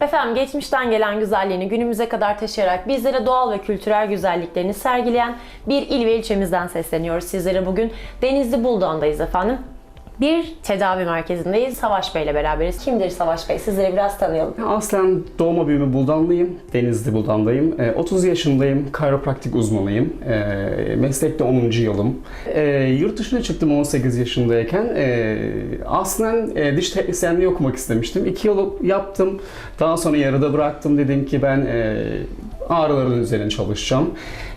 Efendim geçmişten gelen güzelliğini günümüze kadar taşıyarak bizlere doğal ve kültürel güzelliklerini sergileyen bir il ve ilçemizden sesleniyoruz sizlere bugün. Denizli Buldan'dayız efendim. Bir tedavi merkezindeyiz. Savaş Bey ile beraberiz. Kimdir Savaş Bey? Sizleri biraz tanıyalım. Aslen doğma büyüme Buldanlıyım. Denizli Buldan'dayım. E, 30 yaşındayım. Kayropraktik uzmanıyım. E, meslekte 10. yılım. E, yurt dışına çıktım 18 yaşındayken. E, aslen e, diş teknisyenliği okumak istemiştim. 2 yıl yaptım. Daha sonra yarıda bıraktım. Dedim ki ben e, ağrıların üzerine çalışacağım.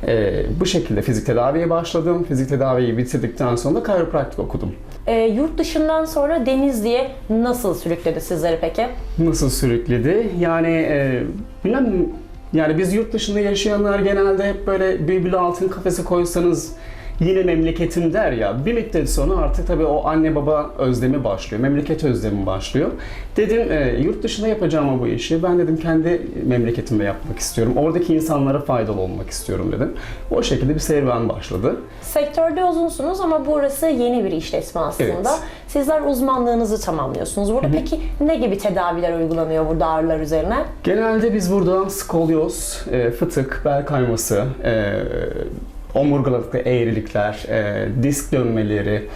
E, bu şekilde fizik tedaviye başladım. Fizik tedaviyi bitirdikten sonra da kayropraktik okudum. Ee, yurt dışından sonra Denizli'ye nasıl sürükledi sizleri peki? Nasıl sürükledi? Yani e, bilmem yani biz yurt dışında yaşayanlar genelde hep böyle bülbül altın kafese koysanız yine memleketim der ya. Bir müddet sonra artık tabii o anne baba özlemi başlıyor. Memleket özlemi başlıyor. Dedim e, yurt dışında yapacağım bu işi. Ben dedim kendi memleketimde yapmak istiyorum. Oradaki insanlara faydalı olmak istiyorum dedim. O şekilde bir serüven başladı. Sektörde uzunsunuz ama burası yeni bir işletme aslında. Evet. Sizler uzmanlığınızı tamamlıyorsunuz. Burada peki ne gibi tedaviler uygulanıyor burada ağrılar üzerine? Genelde biz burada skolyoz, e, fıtık, bel kayması, e, omurgalıkta eğrilikler, e, disk dönmeleri,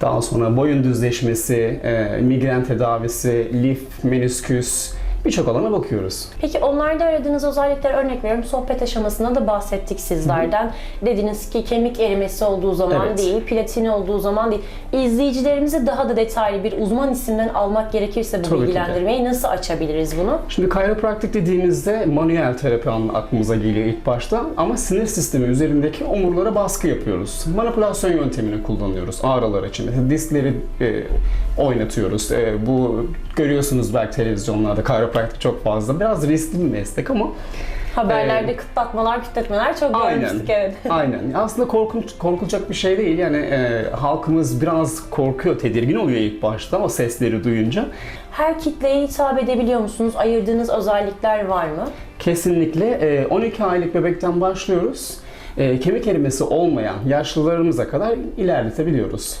daha sonra boyun düzleşmesi, e, migren tedavisi, lif, menisküs birçok alana bakıyoruz. Peki onlarda aradığınız özellikler örnek veriyorum sohbet aşamasında da bahsettik sizlerden. Dediniz ki kemik erimesi olduğu zaman Evet. değil, platini olduğu zaman değil. İzleyicilerimizi daha da detaylı bir uzman isimden almak gerekirse bu Tabii bilgilendirmeyi nasıl açabiliriz bunu? Şimdi kayropraktik dediğimizde manuel terapi aklımıza geliyor ilk başta ama sinir sistemi üzerindeki omurlara baskı yapıyoruz. Manipülasyon yöntemini kullanıyoruz ağrılar için. Diskleri e, oynatıyoruz. E, bu görüyorsunuz belki televizyonlarda kayropraktik çok fazla. Biraz riskli bir meslek ama Haberlerde kıtlatmalar, kütletmeler çok Aynen. görmüştük evet. Aynen. Aslında korkunç, korkulacak bir şey değil. Yani e, halkımız biraz korkuyor, tedirgin oluyor ilk başta o sesleri duyunca. Her kitleye hitap edebiliyor musunuz? Ayırdığınız özellikler var mı? Kesinlikle e, 12 aylık bebekten başlıyoruz. E, kemik erimesi olmayan yaşlılarımıza kadar ilerletebiliyoruz.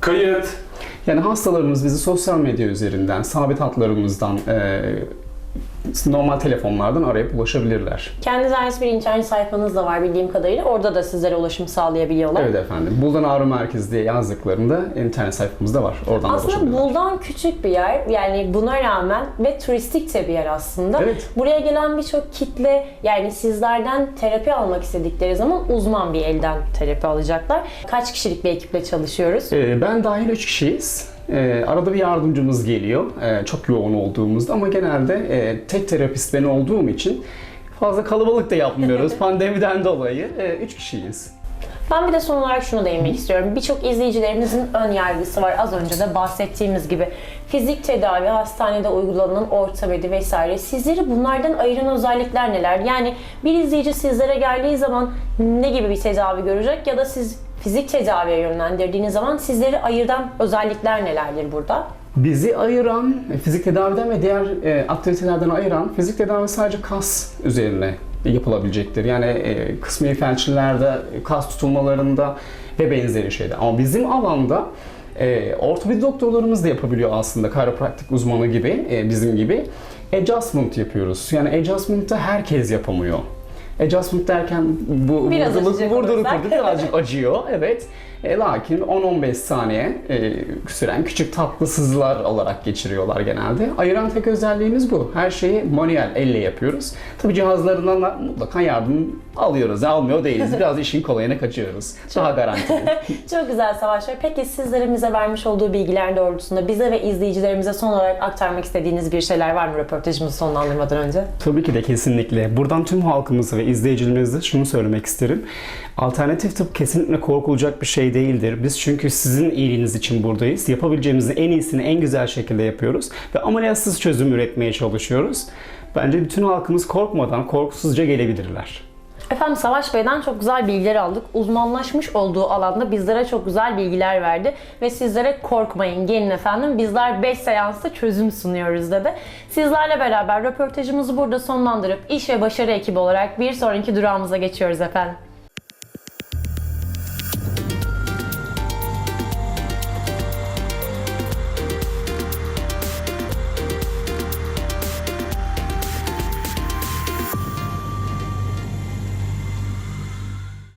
Kayıt. Yani hastalarımız bizi sosyal medya üzerinden, sabit hatlarımızdan, e, normal telefonlardan arayıp ulaşabilirler. Kendinize ait bir internet sayfanız da var bildiğim kadarıyla. Orada da sizlere ulaşım sağlayabiliyorlar. Evet efendim. Buldan Ağrı Merkezi diye yazdıklarında internet sayfamızda var. Oradan da Aslında ulaşabilirler. Buldan küçük bir yer. Yani buna rağmen ve turistik de bir yer aslında. Evet. Buraya gelen birçok kitle yani sizlerden terapi almak istedikleri zaman uzman bir elden terapi alacaklar. Kaç kişilik bir ekiple çalışıyoruz? Ee, Ben dahil 3 kişiyiz. Ee, arada bir yardımcımız geliyor. Ee, çok yoğun olduğumuzda ama genelde e, tek terapist ben olduğum için fazla kalabalık da yapmıyoruz pandemiden dolayı. 3 kişiyiz. Ben bir de son olarak şunu değinmek istiyorum. Birçok izleyicilerimizin ön yargısı var. Az önce de bahsettiğimiz gibi. Fizik tedavi, hastanede uygulanan ortopedi vesaire. Sizleri bunlardan ayıran özellikler neler? Yani bir izleyici sizlere geldiği zaman ne gibi bir tedavi görecek ya da siz fizik tedaviye yönlendirdiğiniz zaman sizleri ayıran özellikler nelerdir burada? Bizi ayıran, fizik tedaviden ve diğer e, aktivitelerden ayıran fizik tedavi sadece kas üzerine yapılabilecektir. Yani e, kısmi felçlilerde, kas tutulmalarında ve benzeri şeyde. Ama bizim alanda e, ortopedi doktorlarımız da yapabiliyor aslında kayropraktik uzmanı gibi, e, bizim gibi. Adjustment yapıyoruz. Yani adjustment'ı herkes yapamıyor. Adjustment derken bu Biraz vurdulu olursak. kurdu birazcık acıyor. Evet. E, lakin 10-15 saniye e, süren küçük tatlı sızılar olarak geçiriyorlar genelde. Ayıran tek özelliğimiz bu. Her şeyi manuel elle yapıyoruz. Tabii cihazlarından da mutlaka yardım alıyoruz. Almıyor değiliz. Biraz işin kolayına kaçıyoruz. Daha garantili. Çok güzel Savaş Bey. Peki sizlerin bize vermiş olduğu bilgiler doğrultusunda bize ve izleyicilerimize son olarak aktarmak istediğiniz bir şeyler var mı röportajımızı sonlandırmadan önce? Tabii ki de kesinlikle. Buradan tüm halkımıza ve izleyicilerimize şunu söylemek isterim. Alternatif tıp kesinlikle korkulacak bir şey değildir. Biz çünkü sizin iyiliğiniz için buradayız. Yapabileceğimizin en iyisini en güzel şekilde yapıyoruz. Ve ameliyatsız çözüm üretmeye çalışıyoruz. Bence bütün halkımız korkmadan, korkusuzca gelebilirler. Efendim Savaş Bey'den çok güzel bilgiler aldık. Uzmanlaşmış olduğu alanda bizlere çok güzel bilgiler verdi. Ve sizlere korkmayın gelin efendim bizler 5 seansta çözüm sunuyoruz dedi. Sizlerle beraber röportajımızı burada sonlandırıp iş ve başarı ekibi olarak bir sonraki durağımıza geçiyoruz efendim.